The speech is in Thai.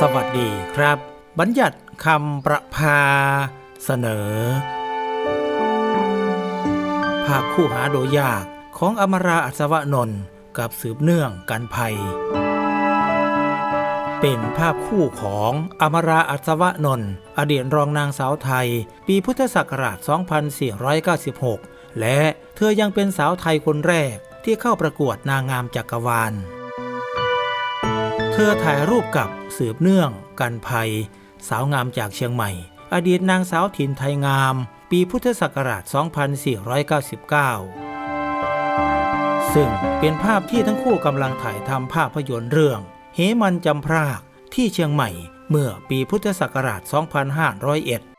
สวัสดีครับ บัญญัติคำประพาเสนอ ภาพคู่หาโดยยากของอมราอัศวนนท์กับสืบเนื่องกันภัย เป็นภาพคู่ของอมราอัศวนนท์อดีตรองนางสาวไทย ปีพุทธศักราช 2496 และเธอยังเป็นสาวไทยคนแรกที่เข้าประกวดนางงามจักรวาล เธอถ่ายรูปกับสืบเนื่อง กันภัย สาวงามจากเชียงใหม่ อดีตนางสาวถิ่นไทยงาม ปีพุทธศักราช 2499 ซึ่งเป็นภาพที่ทั้งคู่กำลังถ่ายทำภาพยนตร์เรื่อง เหมันจำพรากที่เชียงใหม่ เมื่อปีพุทธศักราช 2501